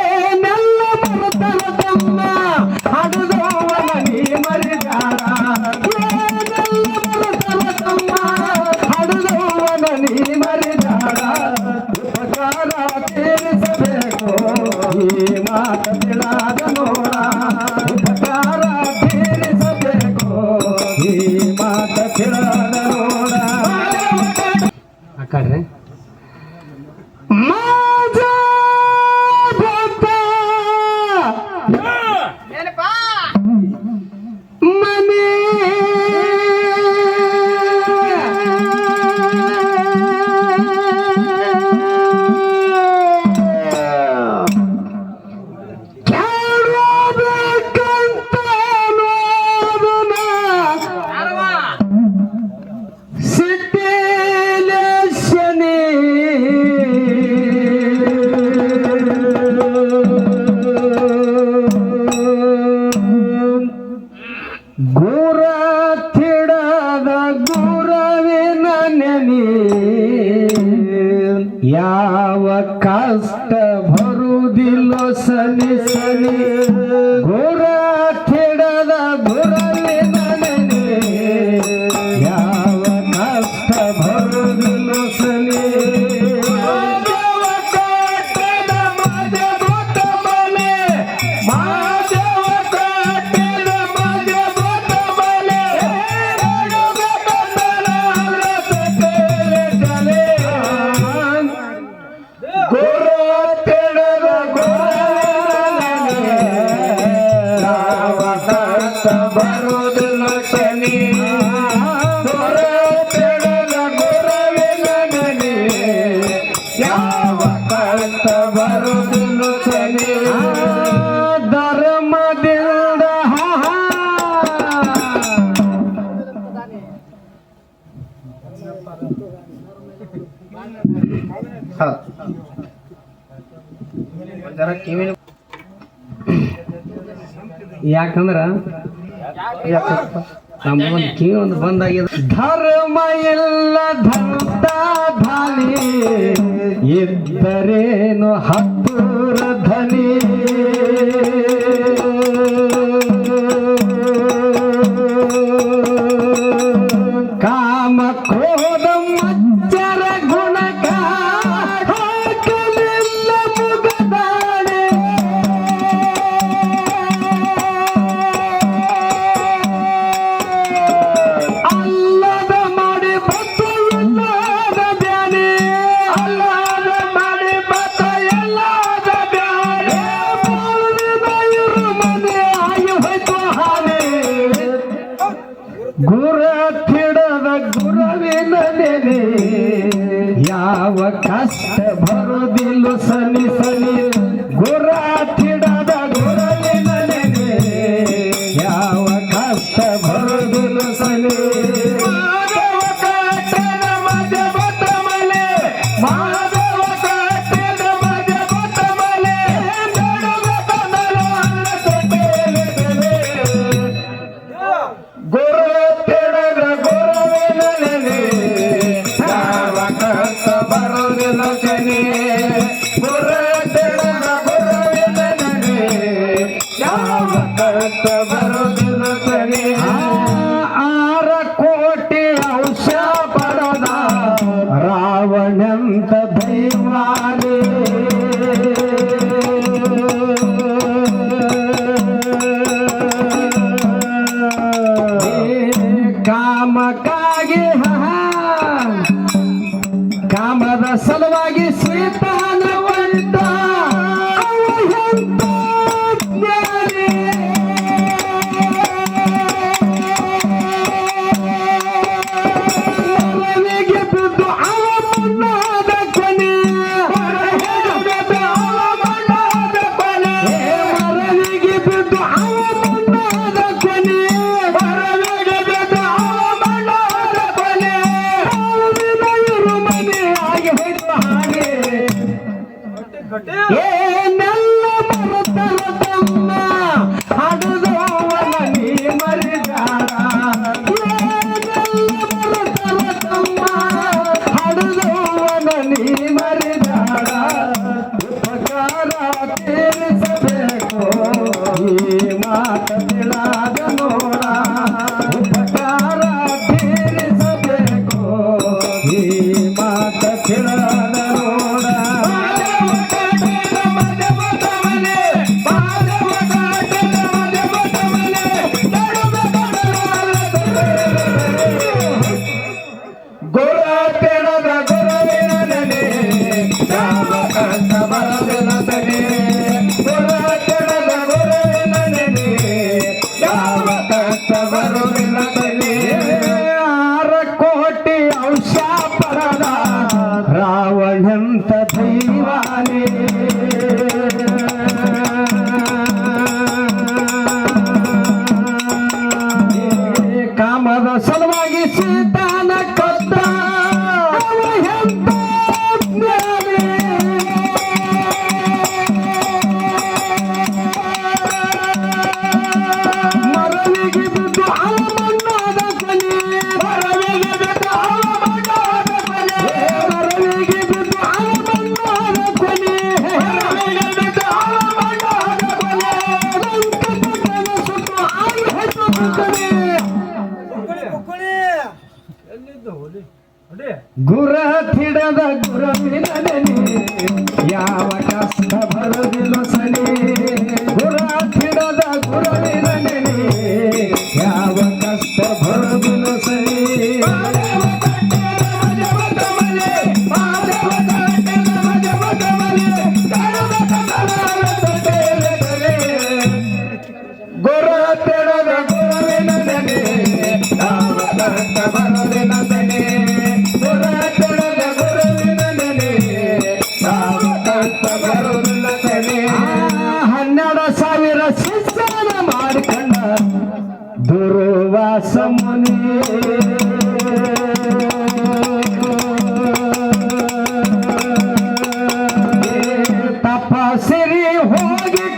ಏನೆಲ್ಲ ಬರುತ್ತವ ತಮ್ಮ. ಯಾವ ಕಷ್ಟ ಬರುವುದಿಲ್ಲ ಸಲಿ ಸಲಿ ಧರ್ಮದಿಂದ ಯಾಕಂದ್ರ? ನಮ್ಮೊಂದು ಕಿವಿ ಒಂದು ಬಂದಾಗಿದೆ. ಧರ್ಮ ಎಲ್ಲ ಧರ್ಮ ಧಾನಿ ಇದ್ದರೆ Sunny Sunny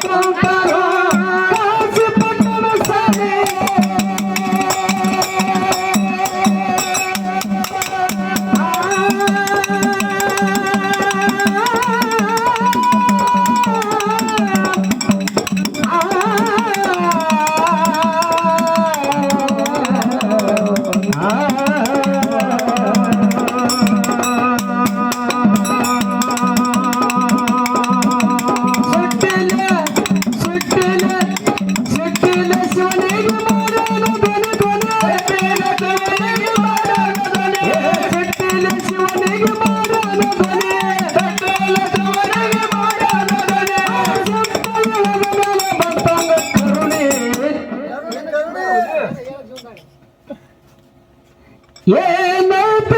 Bum, bum. Yeah, no.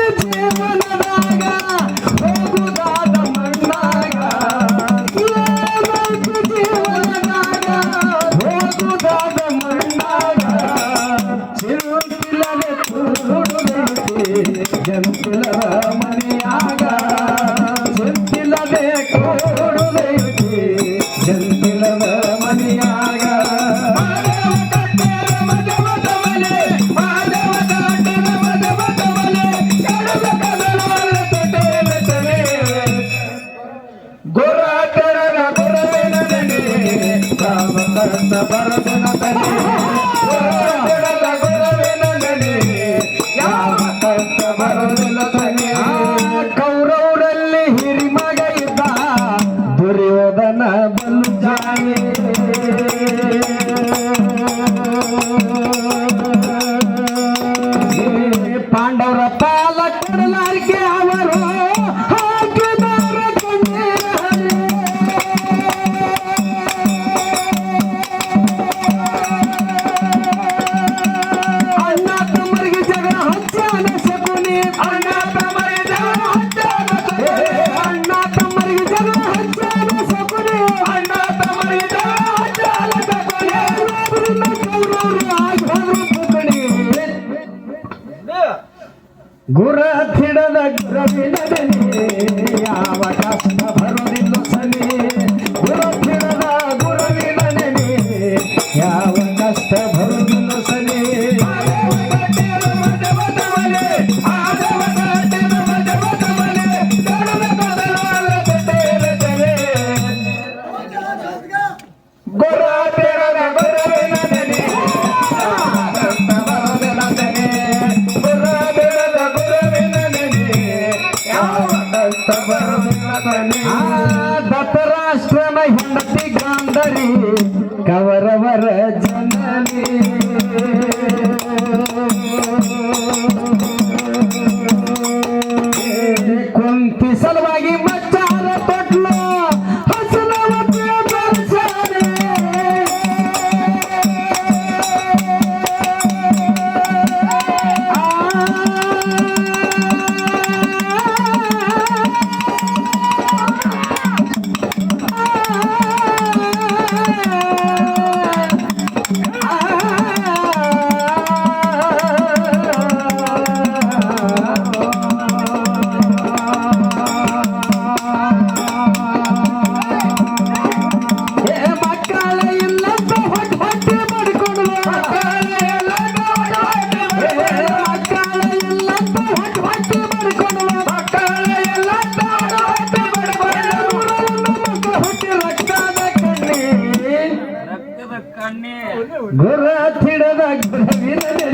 ಗುರ ತಿಡದ ಗುರವಿರಲಿ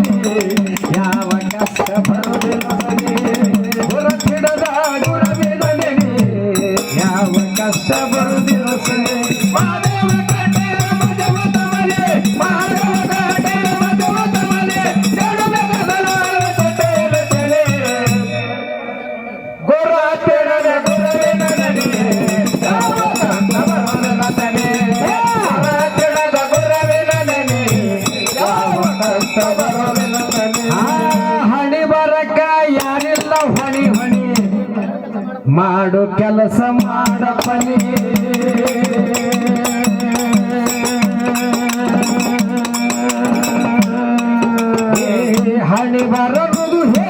ಯಾವ ಕಷ್ಟ ಬರುವುದಿಲ್ಲ levar a do rei.